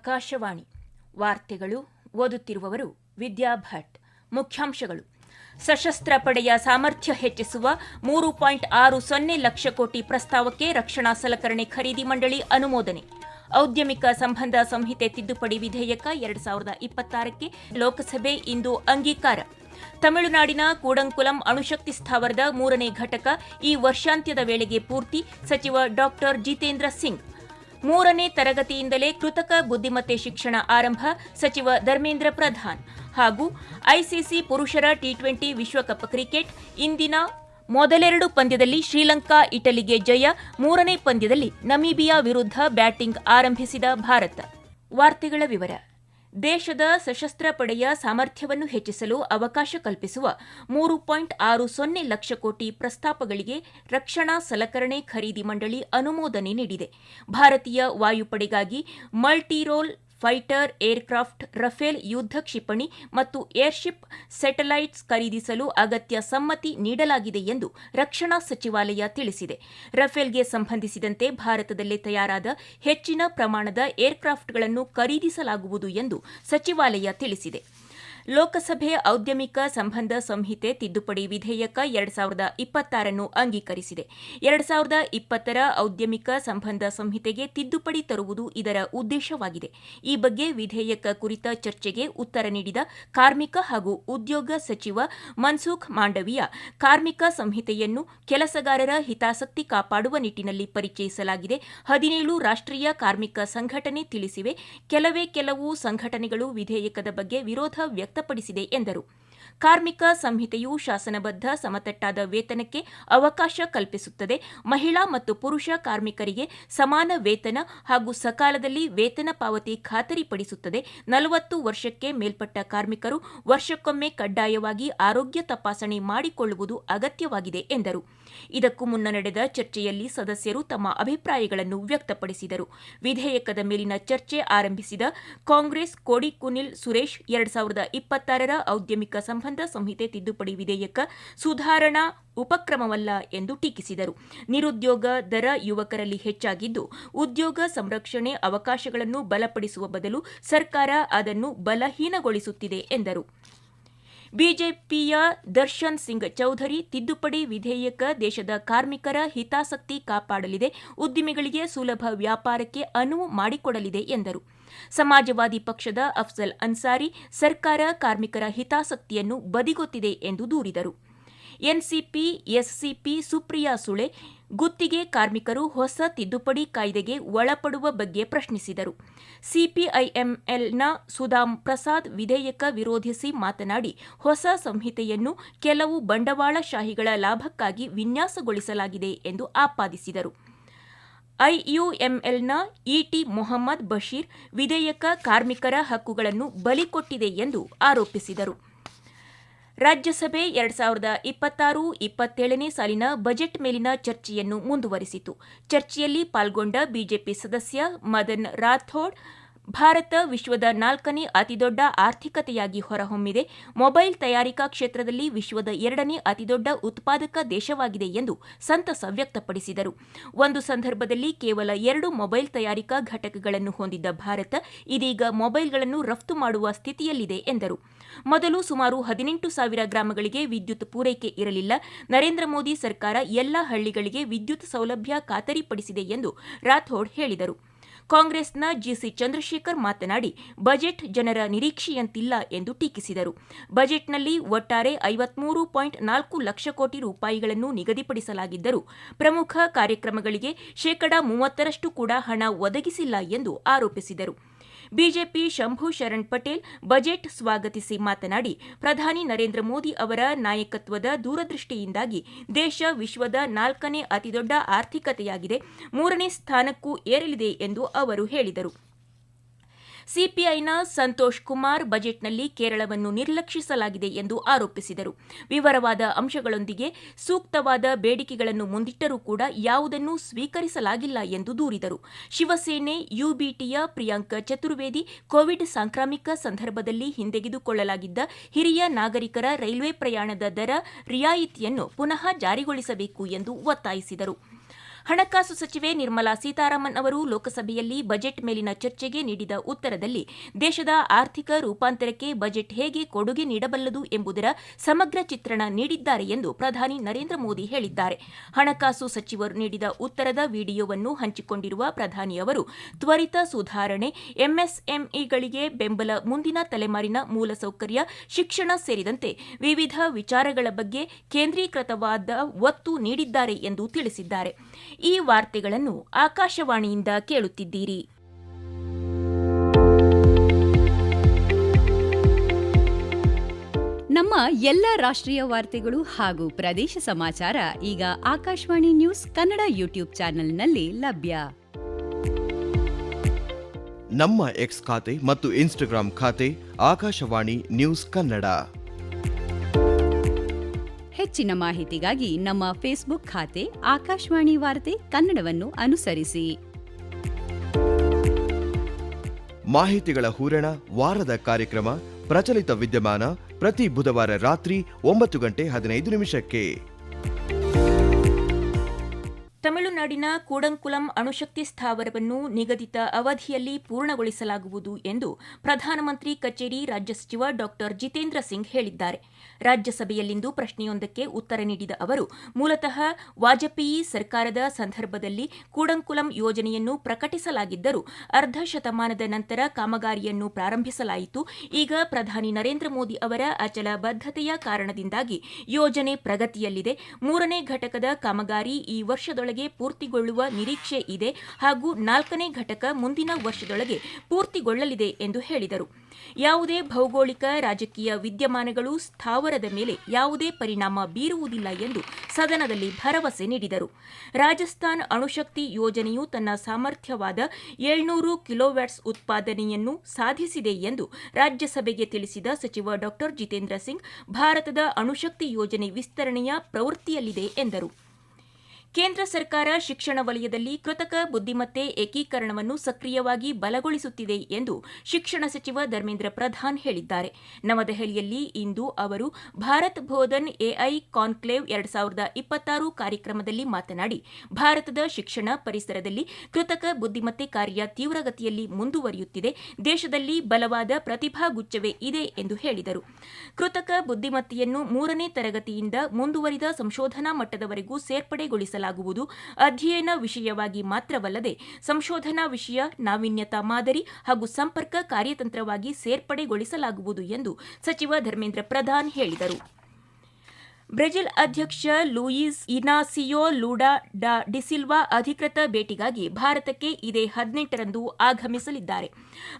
ಆಕಾಶವಾಣಿ. ವಾರ್ತೆಗಳು ಓದುತ್ತಿರುವವರು ವಿದ್ಯಾಭಟ್ ಮುಖ್ಯಾಂಶಗಳು. ಸಶಸ್ತ್ರ ಪಡೆಯ ಸಾಮರ್ಥ್ಯ ಹೆಚ್ಚಿಸುವ ಮೂರು ಪಾಯಿಂಟ್ ಆರು ಸೊನ್ನೆ ಲಕ್ಷ ಕೋಟಿ ಪ್ರಸ್ತಾವಕ್ಕೆ ರಕ್ಷಣಾ ಸಲಕರಣೆ ಖರೀದಿ ಮಂಡಳಿ ಅನುಮೋದನೆ. ಔದ್ಯಮಿಕ ಸಂಬಂಧ ಸಂಹಿತೆ ತಿದ್ದುಪಡಿ ವಿಧೇಯಕ ಎರಡು ಸಾವಿರದ ಇಪ್ಪತ್ತಾರಕ್ಕೆ ಲೋಕಸಭೆ ಇಂದು ಅಂಗೀಕಾರ. ತಮಿಳುನಾಡಿನ ಕೂಡಂಕುಲಂ ಅಣುಶಕ್ತಿ ಸ್ಥಾವರದ ಮೂರನೇ ಘಟಕ ಈ ವರ್ಷಾಂತ್ಯದ ವೇಳೆಗೆ ಪೂರ್ತಿ, ಸಚಿವ ಡಾಕ್ಟರ್ ಜಿತೇಂದ್ರ ಸಿಂಗ್. ಮೂರನೇ ತರಗತಿಯಿಂದಲೇ ಕೃತಕ ಬುದ್ದಿಮತ್ತೆ ಶಿಕ್ಷಣ ಆರಂಭ ಸಚಿವ ಧರ್ಮೇಂದ್ರ ಪ್ರಧಾನ್. ಹಾಗೂ ಐಸಿಸಿ ಪುರುಷರ ಟಿ ಟ್ವೆಂಟಿ ವಿಶ್ವಕಪ್ ಕ್ರಿಕೆಟ್ ಇಂದಿನ ಮೊದಲೆರಡು ಪಂದ್ಯದಲ್ಲಿ ಶ್ರೀಲಂಕಾ, ಇಟಲಿಗೆ ಜಯ, ಮೂರನೇ ಪಂದ್ಯದಲ್ಲಿ ನಮೀಬಿಯಾ ವಿರುದ್ಧ ಬ್ಯಾಟಿಂಗ್ ಆರಂಭಿಸಿದ ಭಾರತ. ವಾರ್ತೆಗಳ ವಿವರ. ದೇಶದ ಸಶಸ್ತ್ರ ಪಡೆಯ ಸಾಮರ್ಥ್ಯವನ್ನು ಹೆಚ್ಚಿಸಲು ಅವಕಾಶ ಕಲ್ಪಿಸುವ ಮೂರು ಪಾಯಿಂಟ್ ಆರು ಸೊನ್ನೆ ಲಕ್ಷ ಕೋಟಿ ಪ್ರಸ್ತಾಪಗಳಿಗೆ ರಕ್ಷಣಾ ಸಲಕರಣೆ ಖರೀದಿ ಮಂಡಳಿ ಅನುಮೋದನೆ ನೀಡಿದೆ. ಭಾರತೀಯ ವಾಯುಪಡೆಗಾಗಿ ಮಲ್ಟಿರೋಲ್ ಫೈಟರ್ ಏರ್ಕ್ರಾಫ್ಟ್ ರಫೇಲ್ ಯುದ್ಧ ಕ್ಷಿಪಣಿ ಮತ್ತು ಏರ್ಶಿಪ್ ಸ್ಯಾಟಲೈಟ್ಸ್ ಖರೀದಿಸಲು ಅಗತ್ಯ ಸಮ್ಮತಿ ನೀಡಲಾಗಿದೆ ಎಂದು ರಕ್ಷಣಾ ಸಚಿವಾಲಯ ತಿಳಿಸಿದೆ. ರಫೇಲ್ಗೆ ಸಂಬಂಧಿಸಿದಂತೆ ಭಾರತದಲ್ಲೇ ತಯಾರಾದ ಹೆಚ್ಚಿನ ಪ್ರಮಾಣದ ಏರ್ಕ್ರಾಫ್ಟ್ಗಳನ್ನು ಖರೀದಿಸಲಾಗುವುದು ಎಂದು ಸಚಿವಾಲಯ ತಿಳಿಸಿದೆ. ಲೋಕಸಭೆ ಔದ್ಯಮಿಕ ಸಂಬಂಧ ಸಂಹಿತೆ ತಿದ್ದುಪಡಿ ವಿಧೇಯಕ ಎರಡ್ ಸಾವಿರದ ಇಪ್ಪತ್ತಾರನ್ನು ಅಂಗೀಕರಿಸಿದೆ. ಎರಡ್ ಸಾವಿರದ ಇಪ್ಪತ್ತರ ಔದ್ಯಮಿಕ ಸಂಬಂಧ ಸಂಹಿತೆಗೆ ತಿದ್ದುಪಡಿ ತರುವುದು ಇದರ ಉದ್ದೇಶವಾಗಿದೆ. ಈ ಬಗ್ಗೆ ವಿಧೇಯಕ ಕುರಿತ ಚರ್ಚೆಗೆ ಉತ್ತರ ನೀಡಿದ ಕಾರ್ಮಿಕ ಹಾಗೂ ಉದ್ಯೋಗ ಸಚಿವ ಮನ್ಸುಖ್ ಮಾಂಡವಿಯಾ, ಕಾರ್ಮಿಕ ಸಂಹಿತೆಯನ್ನು ಕೆಲಸಗಾರರ ಹಿತಾಸಕ್ತಿ ಕಾಪಾಡುವ ನಿಟ್ಟಿನಲ್ಲಿ ಪರಿಚಯಿಸಲಾಗಿದೆ. ಹದಿನೇಳು ರಾಷ್ಟ್ರೀಯ ಕಾರ್ಮಿಕ ಸಂಘಟನೆ ತಿಳಿಸಿವೆ. ಕೆಲವೇ ಕೆಲವು ಸಂಘಟನೆಗಳು ವಿಧೇಯಕದ ಬಗ್ಗೆ ವಿರೋಧ ವ್ಯಕ್ತಪಡಿಸಿದೆ ಎಂದರು. ಕಾರ್ಮಿಕ ಸಂಹಿತೆಯು ಶಾಸನಬದ್ಧ ಸಮತಟ್ಟಾದ ವೇತನಕ್ಕೆ ಅವಕಾಶ ಕಲ್ಪಿಸುತ್ತದೆ. ಮಹಿಳಾ ಮತ್ತು ಪುರುಷ ಕಾರ್ಮಿಕರಿಗೆ ಸಮಾನ ವೇತನ ಹಾಗೂ ಸಕಾಲದಲ್ಲಿ ವೇತನ ಪಾವತಿ ಖಾತರಿಪಡಿಸುತ್ತದೆ. ನಲವತ್ತು ವರ್ಷಕ್ಕೆ ಮೇಲ್ಪಟ್ಟ ಕಾರ್ಮಿಕರು ವರ್ಷಕ್ಕೊಮ್ಮೆ ಕಡ್ಡಾಯವಾಗಿ ಆರೋಗ್ಯ ತಪಾಸಣೆ ಮಾಡಿಕೊಳ್ಳುವುದು ಅಗತ್ಯವಾಗಿದೆ, ಎಂದರು. ಇದಕ್ಕೂ ಮುನ್ನ ನಡೆದ ಚರ್ಚೆಯಲ್ಲಿ ಸದಸ್ಯರು ತಮ್ಮ ಅಭಿಪ್ರಾಯಗಳನ್ನು ವ್ಯಕ್ತಪಡಿಸಿದರು. ವಿಧೇಯಕದ ಮೇಲಿನ ಚರ್ಚೆ ಆರಂಭಿಸಿದ ಕಾಂಗ್ರೆಸ್ ಕೋಡಿಕುನಿಲ್ ಸುರೇಶ್, ಎರಡ್ ಸಾವಿರದ ಇಪ್ಪತ್ತಾರರ ಔದ್ಯಮಿಕ ಸಂಬಂಧ ಸಂಹಿತೆ ತಿದ್ದುಪಡಿ ವಿಧೇಯಕ ಸುಧಾರಣಾ ಉಪಕ್ರಮವಲ್ಲ ಎಂದು ಟೀಕಿಸಿದರು. ನಿರುದ್ಯೋಗ ದರ ಯುವಕರಲ್ಲಿ ಹೆಚ್ಚಾಗಿದ್ದು, ಉದ್ಯೋಗ ಸಂರಕ್ಷಣೆ ಅವಕಾಶಗಳನ್ನು ಬಲಪಡಿಸುವ ಬದಲು ಸರ್ಕಾರ ಅದನ್ನು ಬಲಹೀನಗೊಳಿಸುತ್ತಿದೆ ಎಂದರು. ಬಿಜೆಪಿಯ ದರ್ಶನ್ ಸಿಂಗ್ ಚೌಧರಿ ತಿದ್ದುಪಡಿ ವಿಧೇಯಕ ದೇಶದ ಕಾರ್ಮಿಕರ ಹಿತಾಸಕ್ತಿ ಕಾಪಾಡಲಿದೆ, ಉದ್ದಿಮೆಗಳಿಗೆ ಸುಲಭ ವ್ಯಾಪಾರಕ್ಕೆ ಅನುವು ಮಾಡಿಕೊಡಲಿದೆ ಎಂದರು. ಸಮಾಜವಾದಿ ಪಕ್ಷದ ಅಫ್ಜಲ್ ಅನ್ಸಾರಿ ಸರ್ಕಾರ ಕಾರ್ಮಿಕರ ಹಿತಾಸಕ್ತಿಯನ್ನು ಬದಿಗೊತ್ತಿದೆ ಎಂದು ದೂರಿದರು. ಎನ್ಸಿಪಿ, ಎಸ್ಸಿಪಿ ಸುಪ್ರಿಯಾ ಸುಳೆ ಗುತ್ತಿಗೆ ಕಾರ್ಮಿಕರು ಹೊಸ ತಿದ್ದುಪಡಿ ಕಾಯ್ದೆಗೆ ಒಳಪಡುವ ಬಗ್ಗೆ ಪ್ರಶ್ನಿಸಿದರು. ಸಿಪಿಐಎಂಎಲ್ನ ಸುಧಾಮ್ ಪ್ರಸಾದ್ ವಿಧೇಯಕ ವಿರೋಧಿಸಿ ಮಾತನಾಡಿ, ಹೊಸ ಸಂಹಿತೆಯನ್ನು ಕೆಲವು ಬಂಡವಾಳಶಾಹಿಗಳ ಲಾಭಕ್ಕಾಗಿ ವಿನ್ಯಾಸಗೊಳಿಸಲಾಗಿದೆ ಎಂದು ಆಪಾದಿಸಿದರು. ಐಯುಎಂಎಲ್ನ ಇಟಿ ಮೊಹಮ್ಮದ್ ಬಶೀರ್ ವಿಧೇಯಕ ಕಾರ್ಮಿಕರ ಹಕ್ಕುಗಳನ್ನು ಬಲಿಕೊಟ್ಟಿದೆ ಎಂದು ಆರೋಪಿಸಿದರು. ರಾಜ್ಯಸಭೆ ಎರಡ್ ಸಾವಿರದ ಇಪ್ಪತ್ತಾರು ಇಪ್ಪತ್ತೇಳನೇ ಸಾಲಿನ ಬಜೆಟ್ ಮೇಲಿನ ಚರ್ಚೆಯನ್ನು ಮುಂದುವರಿಸಿತು. ಚರ್ಚೆಯಲ್ಲಿ ಪಾಲ್ಗೊಂಡ ಬಿಜೆಪಿ ಸದಸ್ಯ ಮದನ್ ರಾಥೋಡ್ ಭಾರತ ವಿಶ್ವದ ನಾಲ್ಕನೇ ಅತಿದೊಡ್ಡ ಆರ್ಥಿಕತೆಯಾಗಿ ಹೊರಹೊಮ್ಮಿದೆ. ಮೊಬೈಲ್ ತಯಾರಿಕಾ ಕ್ಷೇತ್ರದಲ್ಲಿ ವಿಶ್ವದ ಎರಡನೇ ಅತಿದೊಡ್ಡ ಉತ್ಪಾದಕ ದೇಶವಾಗಿದೆ ಎಂದು ಸಂತಸ ವ್ಯಕ್ತಪಡಿಸಿದರು. ಒಂದು ಸಂದರ್ಭದಲ್ಲಿ ಕೇವಲ ಎರಡು ಮೊಬೈಲ್ ತಯಾರಿಕಾ ಘಟಕಗಳನ್ನು ಹೊಂದಿದ್ದ ಭಾರತ ಇದೀಗ ಮೊಬೈಲ್ಗಳನ್ನು ರಫ್ತು ಮಾಡುವ ಸ್ಥಿತಿಯಲ್ಲಿದೆ ಎಂದರು. ಮೊದಲು ಸುಮಾರು ಹದಿನೆಂಟು ಸಾವಿರ ಗ್ರಾಮಗಳಿಗೆ ವಿದ್ಯುತ್ ಪೂರೈಕೆ ಇರಲಿಲ್ಲ. ನರೇಂದ್ರ ಮೋದಿ ಸರ್ಕಾರ ಎಲ್ಲ ಹಳ್ಳಿಗಳಿಗೆ ವಿದ್ಯುತ್ ಸೌಲಭ್ಯ ಖಾತರಿಪಡಿಸಿದೆ ಎಂದು ರಾಥೋಡ್ ಹೇಳಿದರು. ಕಾಂಗ್ರೆಸ್ನ ಜಿಸಿ ಚಂದ್ರಶೇಖರ್ ಮಾತನಾಡಿ, ಬಜೆಟ್ ಜನರ ನಿರೀಕ್ಷೆಯಂತಿಲ್ಲ ಎಂದು ಟೀಕಿಸಿದರು. ಬಜೆಟ್ನಲ್ಲಿ ಒಟ್ಟಾರೆ ಐವತ್ಮೂರು ಪಾಯಿಂಟ್ ನಾಲ್ಕು ಲಕ್ಷ ಕೋಟಿ ರೂಪಾಯಿಗಳನ್ನು ನಿಗದಿಪಡಿಸಲಾಗಿದ್ದರೂ, ಪ್ರಮುಖ ಕಾರ್ಯಕ್ರಮಗಳಿಗೆ ಶೇಕಡಾ ಮೂವತ್ತರಷ್ಟು ಕೂಡ ಹಣ ಒದಗಿಸಿಲ್ಲ ಎಂದು ಆರೋಪಿಸಿದರು. ಬಿಜೆಪಿ ಶಂಭು ಶರಣ್ ಪಟೇಲ್ ಬಜೆಟ್ ಸ್ವಾಗತಿಸಿ ಮಾತನಾಡಿ, ಪ್ರಧಾನಿ ನರೇಂದ್ರ ಮೋದಿ ಅವರ ನಾಯಕತ್ವದ ದೂರದೃಷ್ಟಿಯಿಂದಾಗಿ ದೇಶ ವಿಶ್ವದ ನಾಲ್ಕನೇ ಅತಿದೊಡ್ಡ ಆರ್ಥಿಕತೆಯಾಗಿದೆ, ಮೂರನೇ ಸ್ಥಾನಕ್ಕೂ ಏರಲಿದೆ ಎಂದು ಅವರು ಹೇಳಿದರು. ಸಿಪಿಐನ ಸಂತೋಷ್ ಕುಮಾರ್ ಬಜೆಟ್ನಲ್ಲಿ ಕೇರಳವನ್ನು ನಿರ್ಲಕ್ಷಿಸಲಾಗಿದೆ ಎಂದು ಆರೋಪಿಸಿದರು. ವಿವರವಾದ ಅಂಶಗಳೊಂದಿಗೆ ಸೂಕ್ತವಾದ ಬೇಡಿಕೆಗಳನ್ನು ಮುಂದಿಟ್ಟರೂ ಕೂಡ ಯಾವುದನ್ನೂ ಸ್ವೀಕರಿಸಲಾಗಿಲ್ಲ ಎಂದು ದೂರಿದರು. ಶಿವಸೇನೆ, ಯುಬಿಟಿಯ ಪ್ರಿಯಾಂಕ ಚತುರ್ವೇದಿ ಕೋವಿಡ್ ಸಾಂಕ್ರಾಮಿಕ ಸಂದರ್ಭದಲ್ಲಿ ಹಿಂದೆಗೆದುಕೊಳ್ಳಲಾಗಿದ್ದ ಹಿರಿಯ ನಾಗರಿಕರ ರೈಲ್ವೆ ಪ್ರಯಾಣದ ದರ ರಿಯಾಯಿತಿಯನ್ನು ಪುನಃ ಜಾರಿಗೊಳಿಸಬೇಕು ಎಂದು ಒತ್ತಾಯಿಸಿದರು. ಹಣಕಾಸು ಸಚಿವೆ ನಿರ್ಮಲಾ ಸೀತಾರಾಮನ್ ಅವರು ಲೋಕಸಭೆಯಲ್ಲಿ ಬಜೆಟ್ ಮೇಲಿನ ಚರ್ಚೆಗೆ ನೀಡಿದ ಉತ್ತರದಲ್ಲಿ ದೇಶದ ಆರ್ಥಿಕ ರೂಪಾಂತರಕ್ಕೆ ಬಜೆಟ್ ಹೇಗೆ ಕೊಡುಗೆ ನೀಡಬಲ್ಲದು ಎಂಬುದರ ಸಮಗ್ರ ಚಿತ್ರಣ ನೀಡಿದ್ದಾರೆ ಎಂದು ಪ್ರಧಾನಿ ನರೇಂದ್ರ ಮೋದಿ ಹೇಳಿದ್ದಾರೆ. ಹಣಕಾಸು ಸಚಿವರು ನೀಡಿದ ಉತ್ತರದ ವಿಡಿಯೋವನ್ನು ಹಂಚಿಕೊಂಡಿರುವ ಪ್ರಧಾನಿ ಅವರು, ತ್ವರಿತ ಸುಧಾರಣೆ, ಎಂಎಸ್ಎಂಇಗಳಿಗೆ ಬೆಂಬಲ ಮುಂದಿನ ತಲೆಮಾರಿನ ಮೂಲಸೌಕರ್ಯ ಶಿಕ್ಷಣ ಸೇರಿದಂತೆ ವಿವಿಧ ವಿಚಾರಗಳ ಬಗ್ಗೆ ಕೇಂದ್ರೀಕೃತವಾದ ಒತ್ತು ನೀಡಿದ್ದಾರೆ ಎಂದು ತಿಳಿಸಿದ್ದಾರೆ. ಈ ವಾರ್ತೆಗಳನ್ನು ಆಕಾಶವಾಣಿಯಿಂದ ಕೇಳುತ್ತಿದ್ದೀರಿ. ನಮ್ಮ ಎಲ್ಲ ರಾಷ್ಟ್ರೀಯ ವಾರ್ತೆಗಳು ಹಾಗೂ ಪ್ರದೇಶ ಸಮಾಚಾರ ಈಗ ಆಕಾಶವಾಣಿ ನ್ಯೂಸ್ ಕನ್ನಡ ಯೂಟ್ಯೂಬ್ ಚಾನೆಲ್ನಲ್ಲಿ ಲಭ್ಯ. ನಮ್ಮ ಎಕ್ಸ್ ಖಾತೆ ಮತ್ತು ಇನ್ಸ್ಟಾಗ್ರಾಮ್ ಖಾತೆ ಆಕಾಶವಾಣಿ ನ್ಯೂಸ್ ಕನ್ನಡ. ಹೆಚ್ಚಿನ ಮಾಹಿತಿಗಾಗಿ ನಮ್ಮ ಫೇಸ್ಬುಕ್ ಖಾತೆ ಆಕಾಶವಾಣಿ ವಾರ್ತೆ ಕನ್ನಡವನ್ನು ಅನುಸರಿಸಿ. ಮಾಹಿತಿಗಳ ಹೂರಣ ವಾರದ ಕಾರ್ಯಕ್ರಮ ಪ್ರಚಲಿತ ವಿದ್ಯಮಾನ ಪ್ರತಿ ಬುಧವಾರ ರಾತ್ರಿ ಒಂಬತ್ತು ಗಂಟೆ ಹದಿನೈದು ನಿಮಿಷಕ್ಕೆ. ತಮಿಳುನಾಡಿನ ಕೂಡಂಕುಲಂ ಅಣುಶಕ್ತಿ ಸ್ಥಾವರವನ್ನು ನಿಗದಿತ ಅವಧಿಯಲ್ಲಿ ಪೂರ್ಣಗೊಳಿಸಲಾಗುವುದು ಎಂದು ಪ್ರಧಾನಮಂತ್ರಿ ಕಚೇರಿ ರಾಜ್ಯ ಸಚಿವ ಡಾ. ಜಿತೇಂದ್ರ ಸಿಂಗ್ ಹೇಳಿದ್ದಾರೆ. ರಾಜ್ಯಸಭೆಯಲ್ಲಿಂದು ಪ್ರಶ್ನೆಯೊಂದಕ್ಕೆ ಉತ್ತರ ನೀಡಿದ ಅವರು, ಮೂಲತಃ ವಾಜಪೇಯಿ ಸರ್ಕಾರದ ಸಂದರ್ಭದಲ್ಲಿ ಕೂಡಂಕುಲಂ ಯೋಜನೆಯನ್ನು ಪ್ರಕಟಿಸಲಾಗಿದ್ದರೂ ಅರ್ಧ ಶತಮಾನದ ನಂತರ ಕಾಮಗಾರಿಯನ್ನು ಪ್ರಾರಂಭಿಸಲಾಯಿತು. ಈಗ ಪ್ರಧಾನಿ ನರೇಂದ್ರ ಮೋದಿ ಅವರ ಅಚಲ ಬದ್ಧತೆಯ ಕಾರಣದಿಂದಾಗಿ ಯೋಜನೆ ಪ್ರಗತಿಯಲ್ಲಿದೆ. ಮೂರನೇ ಘಟಕದ ಕಾಮಗಾರಿ ಈ ವರ್ಷದೊಳಗೆ ಪೂರ್ತಿಗೊಳ್ಳುವ ನಿರೀಕ್ಷೆ ಇದೆ ಹಾಗೂ ನಾಲ್ಕನೇ ಘಟಕ ಮುಂದಿನ ವರ್ಷದೊಳಗೆ ಪೂರ್ತಿಗೊಳ್ಳಲಿದೆ ಎಂದು ಹೇಳಿದರು. ಯಾವುದೇ ಭೌಗೋಳಿಕ, ರಾಜಕೀಯ ವಿದ್ಯಮಾನಗಳು ಸ್ಥಾವರದ ಮೇಲೆ ಯಾವುದೇ ಪರಿಣಾಮ ಬೀರುವುದಿಲ್ಲ ಎಂದು ಸದನದಲ್ಲಿ ಭರವಸೆ ನೀಡಿದರು. ರಾಜಸ್ಥಾನ್ ಅಣುಶಕ್ತಿ ಯೋಜನೆಯು ತನ್ನ ಸಾಮರ್ಥ್ಯವಾದ ಏಳ್ನೂರು ಕಿಲೋವ್ಯಾಟ್ಸ್ ಉತ್ಪಾದನೆಯನ್ನು ಸಾಧಿಸಿದೆ ಎಂದು ರಾಜ್ಯಸಭೆಗೆ ತಿಳಿಸಿದ ಸಚಿವ ಡಾ ಜಿತೇಂದ್ರ ಸಿಂಗ್, ಭಾರತದ ಅಣುಶಕ್ತಿ ಯೋಜನೆ ವಿಸ್ತರಣೆಯ ಪ್ರವೃತ್ತಿಯಲ್ಲಿದೆ ಎಂದರು. ಕೇಂದ್ರ ಸರ್ಕಾರ ಶಿಕ್ಷಣ ವಲಯದಲ್ಲಿ ಕೃತಕ ಬುದ್ದಿಮತ್ತೆ ಏಕೀಕರಣವನ್ನು ಸಕ್ರಿಯವಾಗಿ ಬಲಗೊಳಿಸುತ್ತಿದೆ ಎಂದು ಶಿಕ್ಷಣ ಸಚಿವ ಧರ್ಮೇಂದ್ರ ಪ್ರಧಾನ್ ಹೇಳಿದ್ದಾರೆ. ನವದೆಹಲಿಯಲ್ಲಿ ಇಂದು ಅವರು ಭಾರತ್ ಬೋಧನ್ ಎಐ ಕಾನ್ಕ್ಲೇವ್ ಎರಡ್ ಸಾವಿರದ ಇಪ್ಪತ್ತಾರು ಕಾರ್ಯಕ್ರಮದಲ್ಲಿ ಮಾತನಾಡಿ, ಭಾರತದ ಶಿಕ್ಷಣ ಪರಿಸರದಲ್ಲಿ ಕೃತಕ ಬುದ್ದಿಮತ್ತೆ ಕಾರ್ಯ ತೀವ್ರಗತಿಯಲ್ಲಿ ಮುಂದುವರಿಯುತ್ತಿದೆ. ದೇಶದಲ್ಲಿ ಬಲವಾದ ಪ್ರತಿಭಾಗುಚ್ಛವೇ ಇದೆ ಎಂದು ಹೇಳಿದರು. ಕೃತಕ ಬುದ್ದಿಮತ್ತೆಯನ್ನು ಮೂರನೇ ತರಗತಿಯಿಂದ ಮುಂದುವರಿದ ಸಂಶೋಧನಾ ಮಟ್ಟದವರೆಗೂ ಸೇರ್ಪಡೆಗೊಳಿಸಲಾಗುವುದು ಅಧ್ಯಯನ ವಿಷಯವಾಗಿ ಮಾತ್ರವಲ್ಲದೆ ಸಂಶೋಧನಾ ವಿಷಯ, ನಾವೀನ್ಯತಾ ಮಾದರಿ ಹಾಗೂ ಸಂಪರ್ಕ ಕಾರ್ಯತಂತ್ರವಾಗಿ ಸೇರ್ಪಡೆಗೊಳಿಸಲಾಗುವುದು ಎಂದು ಸಚಿವ ಧರ್ಮೇಂದ್ರ ಪ್ರಧಾನ್ ಹೇಳಿದರು. ಬ್ರೆಜಿಲ್ ಅಧ್ಯಕ್ಷ ಲೂಯಿಸ್ ಇನಾಸಿಯೋ ಲೂಡಾ ಡಾ ಡಿಸಿಲ್ವಾ ಅಧಿಕೃತ ಭೇಟಿಗಾಗಿ ಭಾರತಕ್ಕೆ ಇದೇ ಹದಿನೆಂಟರಂದು ಆಗಮಿಸಲಿದ್ದಾರೆ.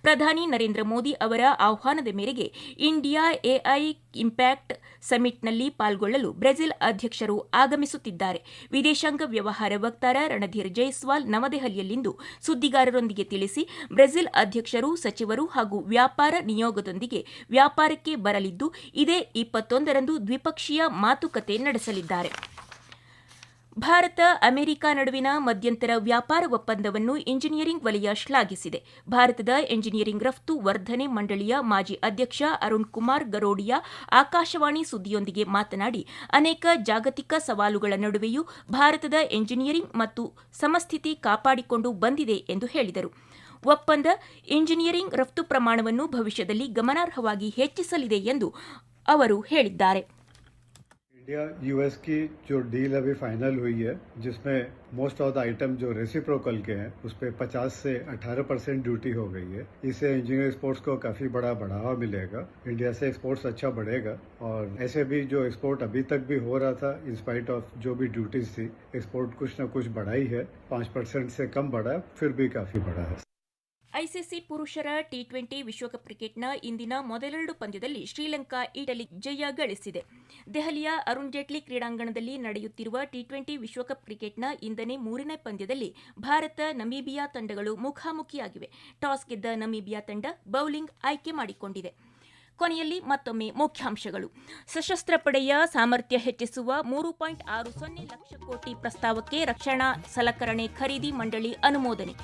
ಪ್ರಧಾನಿ ನರೇಂದ್ರ ಮೋದಿ ಅವರ ಆಹ್ವಾನದ ಮೇರೆಗೆ ಇಂಡಿಯಾ ಎಐ ಇಂಪ್ಯಾಕ್ಟ್ ಸಮಿಟ್ನಲ್ಲಿ ಪಾಲ್ಗೊಳ್ಳಲು ಬ್ರೆಜಿಲ್ ಅಧ್ಯಕ್ಷರು ಆಗಮಿಸುತ್ತಿದ್ದಾರೆ. ವಿದೇಶಾಂಗ ವ್ಯವಹಾರ ವಕ್ತಾರ ರಣಧೀರ್ ಜೈಸ್ವಾಲ್ ನವದೆಹಲಿಯಲ್ಲಿಂದು ಸುದ್ದಿಗಾರರೊಂದಿಗೆ ತಿಳಿಸಿ, ಬ್ರೆಜಿಲ್ ಅಧ್ಯಕ್ಷರು, ಸಚಿವರು ಹಾಗೂ ವ್ಯಾಪಾರ ನಿಯೋಗದೊಂದಿಗೆ ವ್ಯಾಪಾರಕ್ಕೆ ಬರಲಿದ್ದು, ಇದೇ ಇಪ್ಪತ್ತೊಂದರಂದು ದ್ವಿಪಕ್ಷೀಯ ಮಾತುಕತೆ ನಡೆಸಲಿದ್ದಾರೆ. ಭಾರತ, ಅಮೆರಿಕ ನಡುವಿನ ಮಧ್ಯಂತರ ವ್ಯಾಪಾರ ಒಪ್ಪಂದವನ್ನು ಇಂಜಿನಿಯರಿಂಗ್ ವಲಯ ಶ್ಲಾಘಿಸಿದೆ. ಭಾರತದ ಎಂಜಿನಿಯರಿಂಗ್ ರಫ್ತು ವರ್ಧನೆ ಮಂಡಳಿಯ ಮಾಜಿ ಅಧ್ಯಕ್ಷ ಅರುಣ್ ಕುಮಾರ್ ಗರೋಡಿಯಾ ಆಕಾಶವಾಣಿ ಸುದ್ದಿಯೊಂದಿಗೆ ಮಾತನಾಡಿ, ಅನೇಕ ಜಾಗತಿಕ ಸವಾಲುಗಳ ನಡುವೆಯೂ ಭಾರತದ ಎಂಜಿನಿಯರಿಂಗ್ ಮತ್ತು ಸಮಸ್ಥಿತಿ ಕಾಪಾಡಿಕೊಂಡು ಬಂದಿದೆ ಎಂದು ಹೇಳಿದರು. ಒಪ್ಪಂದ ಇಂಜಿನಿಯರಿಂಗ್ ರಫ್ತು ಪ್ರಮಾಣವನ್ನು ಭವಿಷ್ಯದಲ್ಲಿ ಗಮನಾರ್ಹವಾಗಿ ಹೆಚ್ಚಿಸಲಿದೆ ಎಂದು ಅವರು ಹೇಳಿದ್ದಾರೆ. इंडिया यूएस की जो डील अभी फाइनल हुई है, जिसमें मोस्ट ऑफ़ द आइटम जो रेसिप्रोकल के हैं, उस पर 50 से 18 परसेंट ड्यूटी हो गई है। इससे इंजीनियर एक्सपोर्ट्स को काफ़ी बड़ा बढ़ावा मिलेगा। इंडिया से एक्सपोर्ट्स अच्छा बढ़ेगा। और ऐसे भी जो एक्सपोर्ट अभी तक भी हो रहा था इंस्पाइट ऑफ़ जो भी ड्यूटीज़ थी एक्सपोर्ट कुछ ना कुछ बढ़ाई है। पाँच परसेंट से कम बढ़ा, फिर भी काफ़ी बढ़ा है। ಐಸಿಸಿ ಪುರುಷರ ಟಿ ಟ್ವೆಂಟಿ ವಿಶ್ವಕಪ್ ಕ್ರಿಕೆಟ್ನ ಇಂದಿನ ಮೊದಲೆರಡು ಪಂದ್ಯದಲ್ಲಿ ಶ್ರೀಲಂಕಾ, ಇಟಲಿ ಜಯ ಗಳಿಸಿದೆ. ದೆಹಲಿಯ ಅರುಣ್ ಜೇಟ್ಲಿ ಕ್ರೀಡಾಂಗಣದಲ್ಲಿ ನಡೆಯುತ್ತಿರುವ ಟಿ ಟ್ವೆಂಟಿ ವಿಶ್ವಕಪ್ ಕ್ರಿಕೆಟ್ನ ಇಂದನೇ ಮೂರನೇ ಪಂದ್ಯದಲ್ಲಿ ಭಾರತ, ನಮೀಬಿಯಾ ತಂಡಗಳು ಮುಖಾಮುಖಿಯಾಗಿವೆ. ಟಾಸ್ ಗೆದ್ದ ನಮೀಬಿಯಾ ತಂಡ ಬೌಲಿಂಗ್ ಆಯ್ಕೆ ಮಾಡಿಕೊಂಡಿದೆ. ಕೊನೆಯಲ್ಲಿ ಮತ್ತೊಮ್ಮೆ ಮುಖ್ಯಾಂಶಗಳು. ಸಶಸ್ತ್ರ ಪಡೆಯ ಸಾಮರ್ಥ್ಯ ಹೆಚ್ಚಿಸುವ ಮೂರು ಪಾಯಿಂಟ್ ಆರು ಸೊನ್ನೆ ಲಕ್ಷ ಕೋಟಿ ಪ್ರಸ್ತಾವಕ್ಕೆ ರಕ್ಷಣಾ ಸಲಕರಣೆ ಖರೀದಿ ಮಂಡಳಿ ಅನುಮೋದನೆ.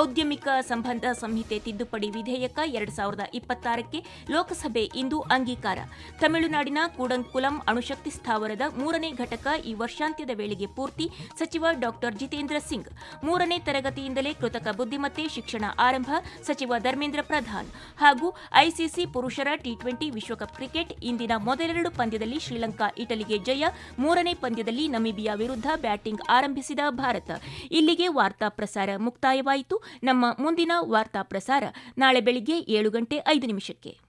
ಔದ್ಯಮಿಕ ಸಂಬಂಧ ಸಂಹಿತೆ ತಿದ್ದುಪಡಿ ವಿಧೇಯಕ ಎರಡು ಸಾವಿರದ ಇಪ್ಪತ್ತಾರಕ್ಕೆ ಲೋಕಸಭೆ ಇಂದು ಅಂಗೀಕಾರ. ತಮಿಳುನಾಡಿನ ಕೂಡಂಕುಲಂ ಅಣುಶಕ್ತಿ ಸ್ಥಾವರದ ಮೂರನೇ ಘಟಕ ಈ ವರ್ಷಾಂತ್ಯದ ವೇಳೆಗೆ ಪೂರ್ತಿ, ಸಚಿವ ಡಾಕ್ಟರ್ ಜಿತೇಂದ್ರ ಸಿಂಗ್. ಮೂರನೇ ತರಗತಿಯಿಂದಲೇ ಕೃತಕ ಬುದ್ದಿಮತ್ತೆ ಶಿಕ್ಷಣ ಆರಂಭ, ಸಚಿವ ಧರ್ಮೇಂದ್ರ ಪ್ರಧಾನ್. ಹಾಗೂ ಐಸಿಸಿ ಪುರುಷರ ಟಿ ಟ್ವೆಂಟಿ ವಿಶ್ವಕಪ್ ಕ್ರಿಕೆಟ್ ಇಂದಿನ ಮೊದಲೆರಡು ಪಂದ್ಯದಲ್ಲಿ ಶ್ರೀಲಂಕಾ, ಇಟಲಿಗೆ ಜಯ, ಮೂರನೇ ಪಂದ್ಯದಲ್ಲಿ ನಮೀಬಿಯಾ ವಿರುದ್ಧ ಬ್ಯಾಟಿಂಗ್ ಆರಂಭಿಸಿದ ಭಾರತ. ಇಲ್ಲಿಗೆ ವಾರ್ತಾ ಪ್ರಸಾರ ಮುಕ್ತಾಯವಾಯಿತು. ನಮ್ಮ ಮುಂದಿನ ವಾರ್ತಾ ಪ್ರಸಾರ ನಾಳೆ ಬೆಳಿಗ್ಗೆ ಏಳು ಗಂಟೆ ಐದು ನಿಮಿಷಕ್ಕೆ.